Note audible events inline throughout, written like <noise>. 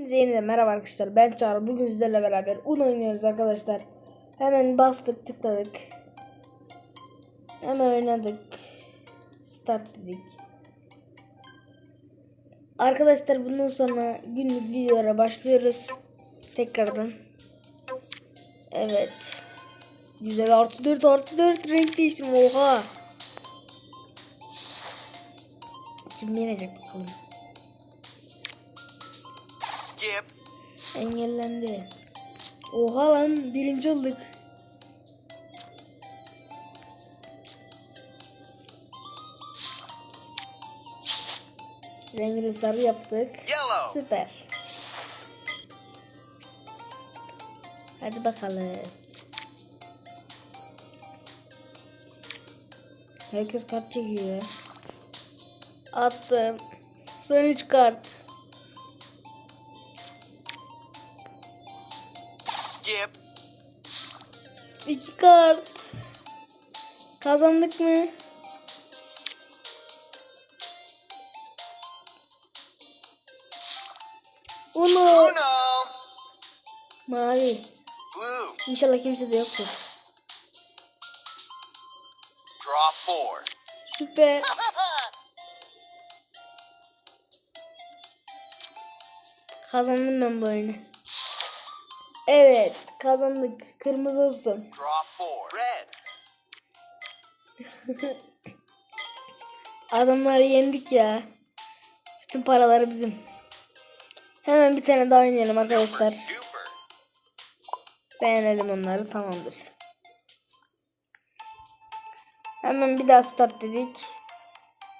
Hepinize yeniden merhaba arkadaşlar. Ben Çağrı. Bugün sizlerle beraber un oynuyoruz arkadaşlar. Hemen bastık tıkladık. Hemen oynadık. Start dedik. Arkadaşlar bundan sonra günlük videolara başlıyoruz. Tekrardan. Evet. Güzel artı 4 artı 4 renk değiştirme oha. Kim yenecek bakalım. Skip. Engellendi. Oha lan birinci olduk. Rengini sarı yaptık. Yellow. Süper. Hadi bakalım. Herkes kart çekiyor. Attım. Son 3 kart. İki kart. Kazandık mı? Uno. Uno. Mavi. Blue. İnşallah kimse de yoktur. Draw four. Süper. <laughs> Kazandım ben bu oyunu. Evet kazandık. Kırmızı olsun. <laughs> Draw four. Red. Adamları yendik ya. Bütün paraları bizim. Hemen bir tane daha oynayalım arkadaşlar. Beğenelim onları tamamdır. Hemen bir daha start dedik.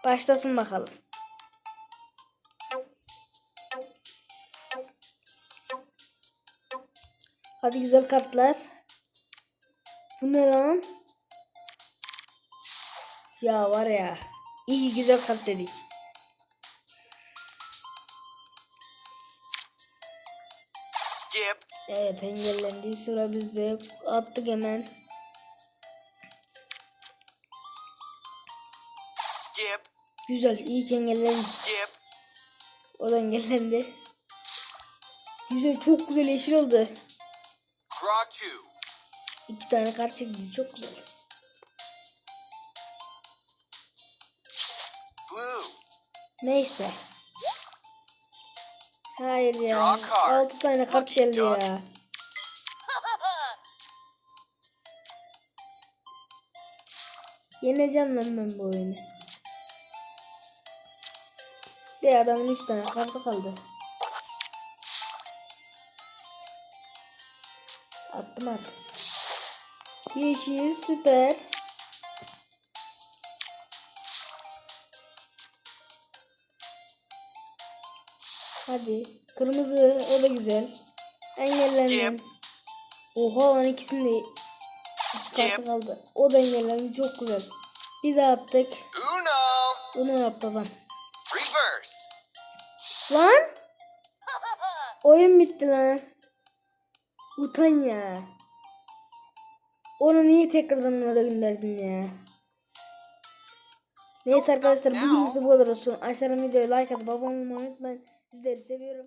Başlasın bakalım. Hadi güzel kartlar. Bu ne lan? Ya var ya. İyi güzel kart dedik. Skip. Evet engellendi. Sıra bizde. Attık hemen. Skip. Güzel. iyi ki engellendi. Skip. O da engellendi. Güzel. Çok güzel yeşil oldu. İki tane kart çekti. Çok güzel. Blue. Neyse. Hayır ya. Altı tane kart geldi ya. <laughs> Yeneceğim lan ben bu oyunu. De adamın 3 tane kartı kaldı. Attım artık. Yeşil süper. Hadi. Kırmızı o da güzel. Engellendim. Oha lan ikisinin de Skip. kaldı. O da engellendi çok güzel. Bir daha attık. Uno. Bunu yaptı adam. Reverse. Lan! <laughs> Oyun bitti lan. Utan ya. Onu niye tekrardan bana da gönderdin ya? Neyse arkadaşlar bugün bu kadar olsun. Aşağıdan videoyu like atıp abone olmayı unutmayın. Sizleri seviyorum.